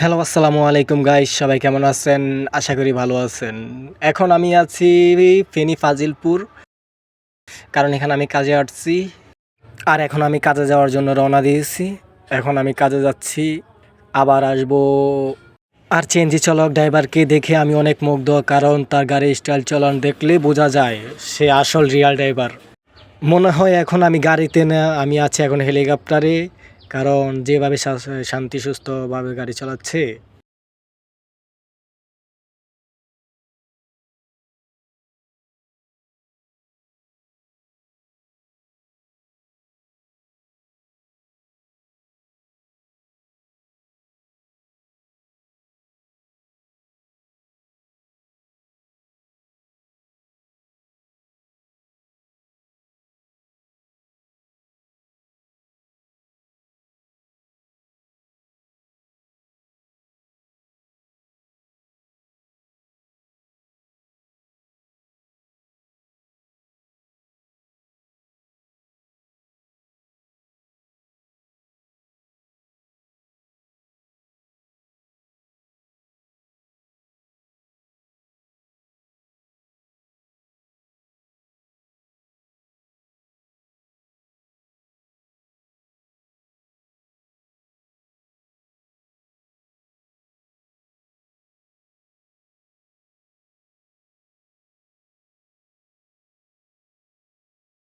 Hello, আসসালামু আলাইকুম guys সবাই কেমন আছেন? আশা করি ভালো আছেন। এখন আমি আছি ফেনী ফাজিলপুর, কারণ এখানে আমি কাজে আসছি। আর এখন আমি কাজে যাওয়ার জন্য রওনা দিয়েছি। এখন আমি কাজে যাচ্ছি, আবার আসব। আর চেঞ্জি চালক ড্রাইভারকে দেখে আমি অনেক মুগ্ধ, কারণ তার গাড়ির স্টাইল চলন দেখলে বোঝা যায়, সে আসল রিয়াল ড্রাইভার মনে হয় এখন আমি গাড়িতে না, আমি আছি এখন হেলিকপ্টারে কারণ যেভাবে শান্তি সুস্থভাবে গাড়ি চালাচ্ছে